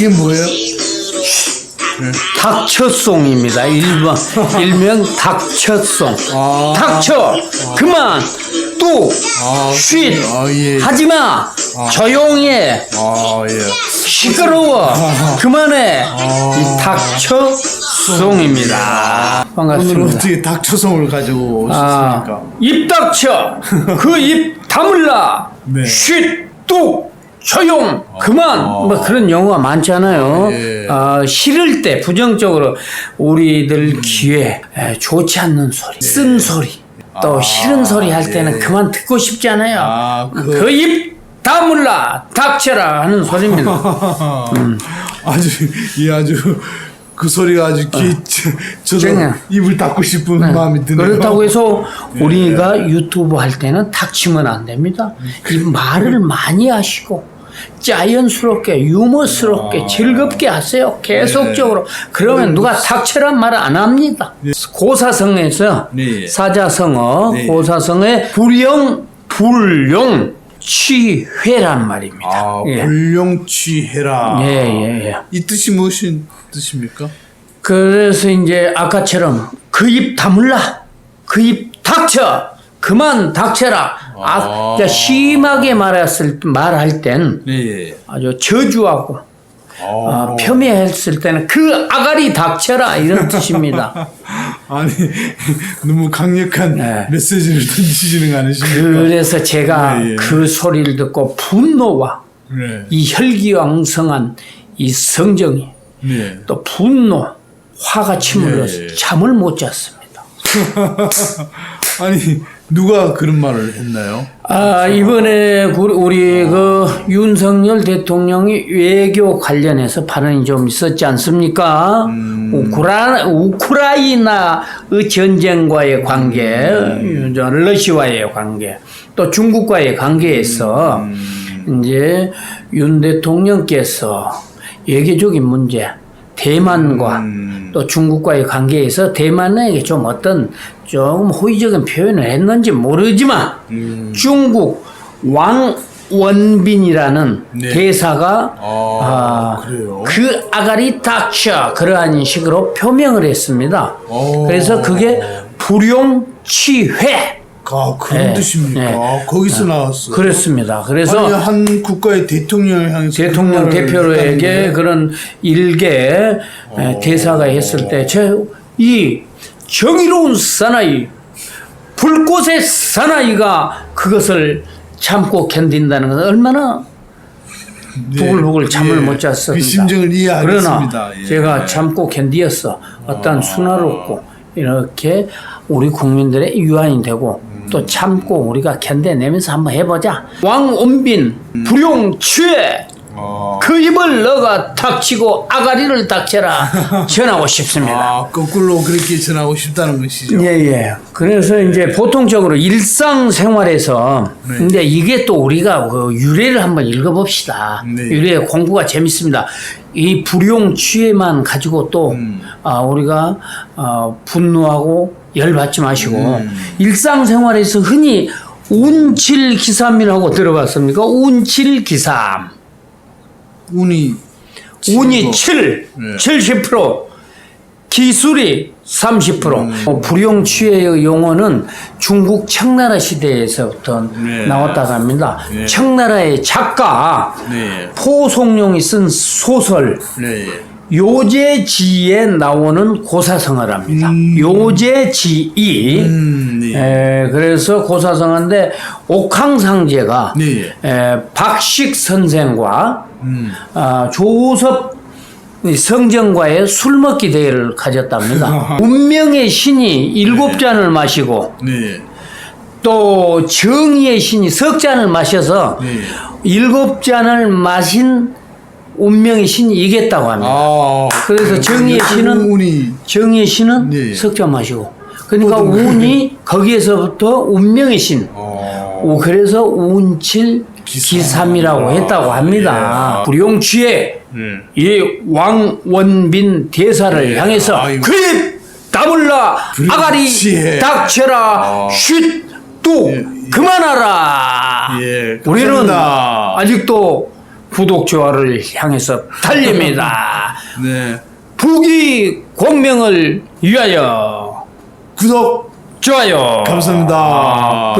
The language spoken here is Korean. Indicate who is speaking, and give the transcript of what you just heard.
Speaker 1: 이게 뭐예요?
Speaker 2: 닥쳐송입니다. 일명, 일명 닥쳐송.
Speaker 1: 아.
Speaker 2: 닥쳐! 그만! 뚝!
Speaker 1: 아,
Speaker 2: 쉿!
Speaker 1: 아, 예.
Speaker 2: 하지 마! 조용히 해!
Speaker 1: 아, 예.
Speaker 2: 시끄러워! 그만해! 이 닥쳐송입니다.
Speaker 1: 오늘
Speaker 2: 반갑습니다.
Speaker 1: 어떻게 닥쳐성을 가지고
Speaker 2: 아,
Speaker 1: 오셨습니까?
Speaker 2: 입 닥쳐! 그 입 다물라!
Speaker 1: 네.
Speaker 2: 쉿! 뚝! 조용! 그만! 뭐 그런 용어가 많잖아요.
Speaker 1: 예.
Speaker 2: 아, 싫을 때 부정적으로 우리들 귀에 에, 좋지 않는 소리, 쓴 소리, 또
Speaker 1: 아,
Speaker 2: 싫은 소리 할 때는
Speaker 1: 예.
Speaker 2: 그만 듣고 싶지 않아요.
Speaker 1: 아, 그-
Speaker 2: 그 입 다물라! 닥쳐라! 하는 소리입니다.
Speaker 1: 아주 이 아주 그 소리가 아주 귀 저도
Speaker 2: 쟁여.
Speaker 1: 입을 닫고 싶은 마음이 드네요.
Speaker 2: 네. 그렇다고 해서 우리가 유튜브 할 때는 닥치면 안 됩니다. 이 말을 많이 하시고 자연스럽게 유머스럽게 즐겁게 하세요. 계속적으로. 그러면 누가 닥치란 말을 안 합니다. 고사성에서
Speaker 1: 네.
Speaker 2: 사자성어
Speaker 1: 네.
Speaker 2: 고사성의 불영 불용 취회란 말입니다.
Speaker 1: 아,
Speaker 2: 예.
Speaker 1: 불용취해라.
Speaker 2: 예, 예, 예.
Speaker 1: 이 뜻이 무엇인 뜻입니까?
Speaker 2: 그래서 이제 아까처럼 그 입 다물라 그 입 닥쳐 그만 닥쳐라 아, 그러니까 심하게 말했을 말할 땐
Speaker 1: 네.
Speaker 2: 아주 저주하고
Speaker 1: 아,
Speaker 2: 어, 폄훼했을 때는 그 아가리 닥쳐라 이런 뜻입니다.
Speaker 1: 아니 너무 강력한
Speaker 2: 네.
Speaker 1: 메시지를 던지시는 거 아니십니까?
Speaker 2: 그래서 제가
Speaker 1: 네, 예.
Speaker 2: 그 소리를 듣고 분노와
Speaker 1: 네.
Speaker 2: 이 혈기왕성한 이 성정이
Speaker 1: 네.
Speaker 2: 또 분노 화가
Speaker 1: 예, 예.
Speaker 2: 잠을 못 잤습니다.
Speaker 1: 아니 누가 그런 말을 했나요?
Speaker 2: 아, 이번에 구- 우리 그 윤석열 대통령이 외교 관련해서 발언이 좀 있었지 않습니까? 우크라, 우크라이나의 전쟁과의 관계, 저 러시아와의 관계, 또 중국과의 관계에서 이제 윤 대통령께서 외교적인 문제, 대만과 또 중국과의 관계에서 대만에게 좀 어떤 조금 호의적인 표현을 했는지 모르지만 중국 왕 원빈이라는
Speaker 1: 네.
Speaker 2: 대사가
Speaker 1: 아,
Speaker 2: 아?
Speaker 1: 그
Speaker 2: 아가리 닥쳐 그러한 식으로 표명을 했습니다.
Speaker 1: 오.
Speaker 2: 그래서 그게 불용치회
Speaker 1: 아 그런
Speaker 2: 네.
Speaker 1: 뜻입니까?
Speaker 2: 네.
Speaker 1: 거기서 나왔어요.
Speaker 2: 그렇습니다. 그래서
Speaker 1: 아니 한 국가의 대통령을 향해서
Speaker 2: 대통령
Speaker 1: 그런 말을
Speaker 2: 대표에게
Speaker 1: 했다는 게
Speaker 2: 그런 일개 에, 대사가 했을 때, 저, 이 정의로운 사나이, 불꽃의 사나이가 그것을 참고 견딘다는 것은 얼마나 부글부글 잠을
Speaker 1: 예,
Speaker 2: 못 잤습니다.
Speaker 1: 그 심정을 이해하겠습니다.
Speaker 2: 그러나
Speaker 1: 예.
Speaker 2: 제가 참고 견디었어. 어떤 순화롭고 이렇게 우리 국민들의 유한이 되고
Speaker 1: 음.
Speaker 2: 또 참고 우리가 견뎌내면서 한번 해보자. 왕원빈 불용 취해
Speaker 1: 아,
Speaker 2: 그 입을 너가 닥치고 아가리를 닥쳐라 전하고 싶습니다.
Speaker 1: 아 거꾸로 그렇게 전하고 싶다는 것이죠.
Speaker 2: 예 예. 그래서 이제 보통적으로 일상생활에서
Speaker 1: 네.
Speaker 2: 근데 이게 또 우리가 그 유래를 한번 읽어봅시다.
Speaker 1: 네.
Speaker 2: 유래 공부가 재밌습니다. 이 불용 취해만 가지고 또
Speaker 1: 음.
Speaker 2: 아, 우리가 어, 분노하고 열받지 마시고
Speaker 1: 음.
Speaker 2: 일상생활에서 흔히 운칠기삼이라고 들어봤습니까? 운칠기삼.
Speaker 1: 운이
Speaker 2: 운이 7,
Speaker 1: 네.
Speaker 2: 70%, 기술이 30%.
Speaker 1: 음.
Speaker 2: 어, 불용취의 용어는 중국 청나라 시대에서부터
Speaker 1: 네.
Speaker 2: 나왔다고 합니다.
Speaker 1: 네.
Speaker 2: 청나라의 작가
Speaker 1: 네.
Speaker 2: 포송룡이 쓴 소설
Speaker 1: 네.
Speaker 2: 요제지에 나오는 고사성어랍니다.
Speaker 1: 음.
Speaker 2: 요제지이
Speaker 1: 음, 네.
Speaker 2: 에, 그래서 고사성어인데 옥황상제가
Speaker 1: 네.
Speaker 2: 에, 박식 선생과
Speaker 1: 음.
Speaker 2: 아, 조섭 이 성정과의 술 먹기 대회를 가졌답니다. 운명의 신이 일곱 잔을 마시고
Speaker 1: 네.
Speaker 2: 또 정의의 신이 석 잔을 마셔서
Speaker 1: 네.
Speaker 2: 일곱 잔을 마신 운명의 신이 이겼다고 합니다.
Speaker 1: 아.
Speaker 2: 그래서 정의의 신은
Speaker 1: 운이
Speaker 2: 정의의 신은
Speaker 1: 네.
Speaker 2: 석잔 마시고 그러니까 운이 거기에서부터 운명의 신.
Speaker 1: 어.
Speaker 2: 오, 그래서 운칠 기삼이라고 했다고 합니다. 불용취에
Speaker 1: 네.
Speaker 2: 이 왕원빈 대사를 향해서
Speaker 1: 아이고.
Speaker 2: 그입 다물라 아가리
Speaker 1: 불용취해.
Speaker 2: 닥쳐라 쉿뚝 그만하라
Speaker 1: 예,
Speaker 2: 우리는. 아직도 구독 좋아요를 향해서 달립니다.
Speaker 1: 네.
Speaker 2: 부귀 공명을 위하여
Speaker 1: 구독
Speaker 2: 좋아요.
Speaker 1: 감사합니다.
Speaker 2: 그